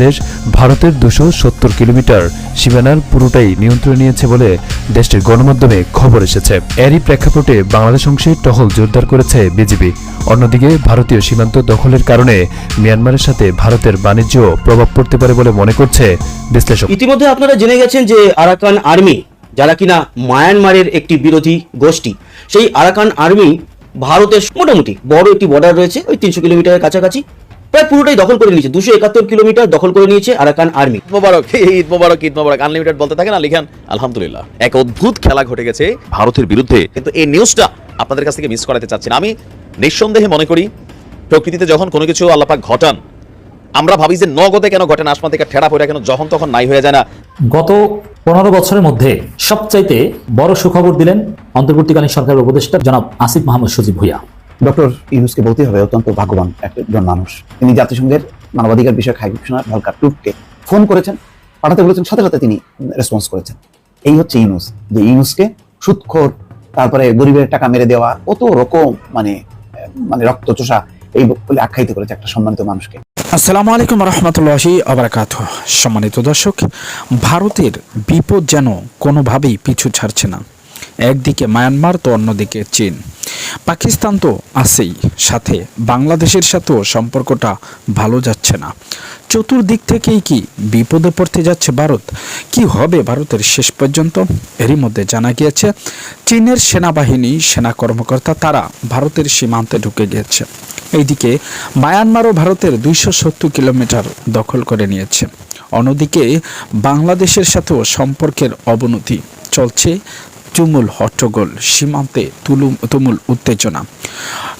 দেশ ভারতের দুশো সত্তর কিলোমিটার। সীমানার পুরোটাই নিয়ন্ত্রণে নিয়েছে বলে দেশটির গণমাধ্যমে খবর এসেছে। এরই প্রেক্ষাপটে বাংলাদেশ অংশে টহল জোরদার করেছে বিজিবি। অন্যদিকে ভারতীয় সীমান্ত দখলের কারণে মিয়ানমারের সাথে ভারতের বাণিজ্য প্রভাব পড়তে পারে বলে মনে করছে বিশ্লেষক। ইতিমধ্যে আপনারা জেনে গেছেন যে আরাকান আর্মি, যারা কিনা মায়ানমারের একটি বিরোধী গোষ্ঠী, সেই আরাকান আর্মি ভারতের মোটামুটি বড় একটি বর্ডার রয়েছে, ওই তিনশো কিলোমিটারের কাছাকাছি। প্রায় পুরোটাই দখল করে নিয়েছে। দুশো একাত্তর কিলোমিটার দখল করে নিয়েছে আরাকান আর্মি। মোবারক ঈদ মোবারক ঈদ মোবারক। আনলিমিটেড বলতে থাকেন আর লিখেন আলহামদুলিল্লাহ। এক অদ্ভুত খেলা ঘটে গেছে ভারতের বিরুদ্ধে। কিন্তু এই নিউজটা আপনাদের কাছ থেকে মিস করাতে চাচ্ছি না। আমি নিঃসন্দেহে মনে করি প্রকৃতিতে যখন কোনো কিছু আল্লাপাক ঘটান আমরা ভাবি যে নগদে কেন ঘটে না আসমান থেকে ঠেড়া পড়ে কেন যখন তখন নাই হয়ে যায় না। গত পনেরো বছরের মধ্যে সবচাইতে বড় সুখবর দিলেন অন্তর্বর্তীকালীন সরকারের উপদেষ্টা জনাব আসিফ মাহমুদ সজীব ভুইয়া। ডক্টর ইউনুসকে বলতেই হবে, অত্যন্ত ভাগ্যবান একজন মানুষ। তিনি জাতিসংঘের মানবাধিকার বিষয়ক হাই কমিশনার ভলকার টুককে ফোন করেছেন, পাঠাতে বলেছেন, সাথে সাথে তিনি রেসপন্স করেছেন। এই হচ্ছে ইউনুস, যে ইউনুসকে সুৎখোর, তারপরে গরিবের টাকা মেরে দেওয়া, কত রকম মানে মানে রক্তচোষা, এই বলে আখ্যায়িত করেছে একটা সম্মানিত মানুষকে। আসসালামু আলাইকুম রহমতুল্লাহি আবরাকাত। সম্মানিত দর্শক, ভারতের বিপদ যেন কোনোভাবেই পিছু ছাড়ছে না। একদিকে মায়ানমার তো অন্যদিকে চীন। পাকিস্তান তো আছেই, সাথে বাংলাদেশের সাথেও সম্পর্কটা ভালো যাচ্ছে না। চতুর্দিক থেকেই কি বিপদে পড়তে যাচ্ছে ভারত? কি হবে ভারতের শেষ পর্যন্ত? এরই মধ্যে জানা গিয়েছে, চীনের সেনাবাহিনী সেনা কর্মকর্তা তারা ভারতের সীমান্তে ঢুকে গিয়েছে। এইদিকে মায়ানমারও ভারতের দুইশো সত্তর কিলোমিটার দখল করে নিয়েছে। অন্যদিকে বাংলাদেশের সাথেও সম্পর্কের অবনতি চলছে। তুমুল হট্টগোল, সীমান্তে তুলুম, তুমুল উত্তেজনা।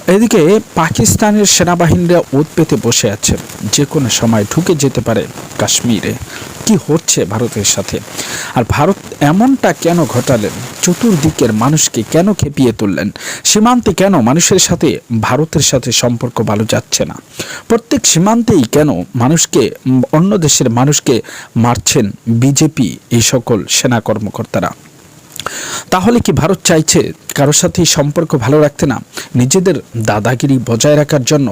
এদিকে পাকিস্তানের সেনাবাহিনীরা ওত পেতে বসে আছে। যে কোনো সময় ঢুকে যেতে পারে কাশ্মীরে। কি হচ্ছে ভারতের সাথে? আর ভারত এমনটা কেন ঘটালেন? চতুর্দিকের মানুষকে কেন খেপিয়ে তুললেন? সীমান্তে কেন মানুষের সাথে, ভারতের সাথে সম্পর্ক ভালো যাচ্ছে না? প্রত্যেক সীমান্তেই কেন মানুষকে, অন্য দেশের মানুষকে মারছেন বিজেপি এই সকল সেনা কর্মকর্তারা? তাহলে কি ভারত চাইছে কারোর সাথে সম্পর্ক ভালো রাখতে না? নিজেদের দাদাগিরি বজায় রাখার জন্য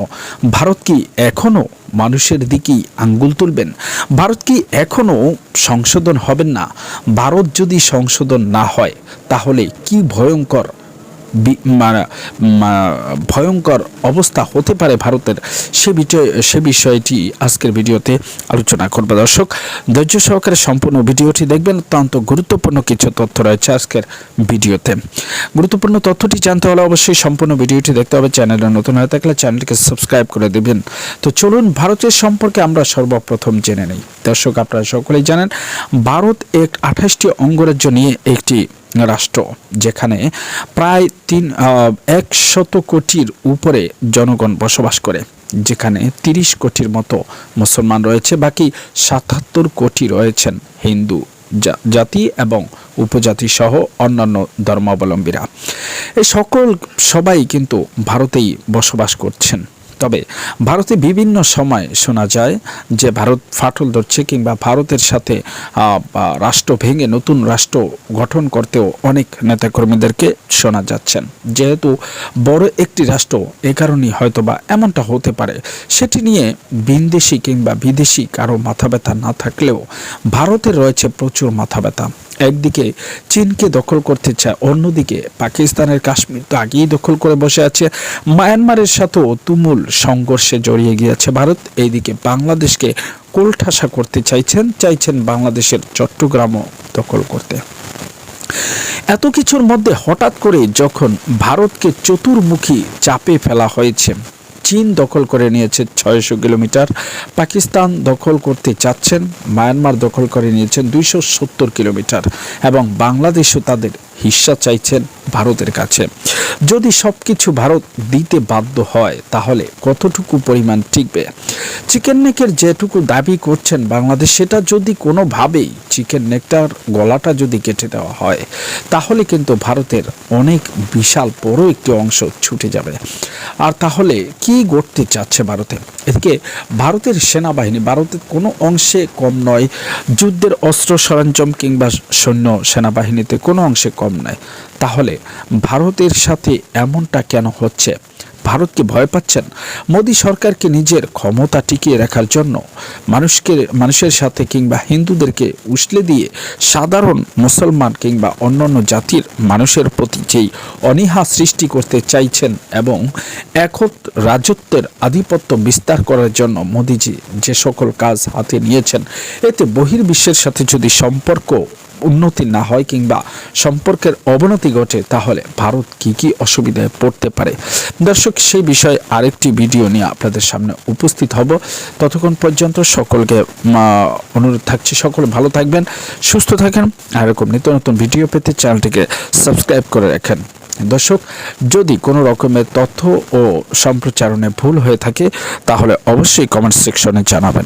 ভারত কি এখনও মানুষের দিকেই আঙ্গুল তুলবেন? ভারত কি এখনও সংশোধন হবেন না? ভারত যদি সংশোধন না হয়, তাহলে কি ভয়ঙ্কর ভয়ঙ্কর অবস্থা হতে পারে ভারতের। সে বিষয়ে, সে বিষয়টি আজকের ভিডিওতে আলোচনা করবে। দর্শক, ধৈর্য সহকারে সম্পূর্ণ ভিডিওটি দেখবেন। অত্যন্ত গুরুত্বপূর্ণ কিছু তথ্য রয়েছে আজকের ভিডিওতে। গুরুত্বপূর্ণ তথ্যটি জানতে হলে অবশ্যই সম্পূর্ণ ভিডিওটি দেখতে হবে। চ্যানেলে নতুন হয়ে থাকলে চ্যানেলটিকে সাবস্ক্রাইব করে দেবেন। তো চলুন, ভারতের সম্পর্কে আমরা সর্বপ্রথম জেনে নেই। দর্শক, আপনারা সকলেই জানেন, ভারত এক আঠাশটি অঙ্গরাজ্য নিয়ে একটি রাষ্ট্র, যেখানে প্রায় তিন একশত কোটির উপরে জনগণ বসবাস করে, যেখানে তিরিশ কোটির মতো মুসলমান রয়েছে, বাকি সাতাত্তর কোটি রয়েছেন হিন্দু জাতি এবং উপজাতি সহ অন্যান্য ধর্মাবলম্বীরা। এই সকল সবাই কিন্তু ভারতেই বসবাস করছেন। তবে ভারতে বিভিন্ন সময় শোনা যায় যে ভারত ফাটল ধরছে কিংবা ভারতের সাথে রাষ্ট্র ভেঙে নতুন রাষ্ট্র গঠন করতেও অনেক নেতাকর্মীদেরকে শোনা যাচ্ছেন যেহেতু বড় একটি রাষ্ট্র, এ কারণেই হয়তো বা এমনটা হতে পারে। সেটি নিয়ে বিদেশি কিংবা বিদেশি কারও মাথা ব্যথা না থাকলেও ভারতের রয়েছে প্রচুর মাথা ব্যথা একদিকে চীনকে দখল করতে চায়, অন্যদিকে পাকিস্তানের কাশ্মীর তো আগেই দখল করে বসে আছে। মায়ানমারের সাথেও তুমুল সংঘর্ষে জড়িয়ে গিয়েছে ভারত। এইদিকে বাংলাদেশকে কোলঠাসা করতে চাইছেন চাইছেন বাংলাদেশের চট্টগ্রামও দখল করতে। এত কিছুর মধ্যে হঠাৎ করে যখন ভারতকে চতুর্মুখী চাপে ফেলা হয়েছে চীন দখল করে নিয়েছে ছয়শো কিলোমিটার, পাকিস্তান দখল করতে চাচ্ছেন, মায়ানমার দখল করে নিয়েছেন দুইশো সত্তর কিলোমিটার, এবং বাংলাদেশও তাদের হিস্সা চাইছেন ভারতের কাছে। যদি সব কিছু ভারত দিতে বাধ্য হয়, তাহলে কতটুকু পরিমাণ টিকবে? চিকেন নেকের যেটুকু দাবি করছেন বাংলাদেশ, সেটা যদি কোনোভাবেই চিকেন নেকটার গলাটা যদি কেটে দেওয়া হয়, তাহলে কিন্তু ভারতের অনেক বিশাল বড় একটি অংশ ছুটে যাবে। আর তাহলে কি করতে চাচ্ছে ভারতে? এদিকে ভারতের সেনাবাহিনী, ভারতের কোনো অংশে কম নয়, যুদ্ধের অস্ত্র সরঞ্জাম কিংবা সৈন্য সেনাবাহিনীতে কোনো অংশে কম নয়। তাহলে ভারতের সাথে এমনটা কেন হচ্ছে? ভারতকে ভয় পাচ্ছেন? মোদী সরকারকে নিজের ক্ষমতা টিকিয়ে রাখার জন্য মানুষকে, মানুষের সাথে কিংবা হিন্দুদেরকে উসলে দিয়ে সাধারণ মুসলমান কিংবা অন্যান্য জাতির মানুষের প্রতি যেই অনীহা সৃষ্টি করতে চাইছেন এবং একত রাজত্বের আধিপত্য বিস্তার করার জন্য মোদিজি যে সকল কাজ হাতে নিয়েছেন, এতে বহির্বিশ্বের সাথে যদি সম্পর্ক উন্নতি না হয় কিংবা সম্পর্কের অবনতি ঘটে, তাহলে ভারত কি কি অসুবিধায় পড়তে পারে? দর্শক, সেই বিষয়ে আরেকটি ভিডিও নিয়ে আপনাদের সামনে উপস্থিত হব। ততক্ষণ পর্যন্ত সকলকে অনুরোধ থাকছে, সকলে ভালো থাকবেন, সুস্থ থাকেন, আর এরকম নিত্য নতুন ভিডিও পেতে চ্যানেলটিকে সাবস্ক্রাইব করে রাখেন। দর্শক, যদি কোনো রকমের তথ্য ও সম্প্রচারণে ভুল হয়ে থাকে, তাহলে অবশ্যই কমেন্ট সেকশনে জানাবেন।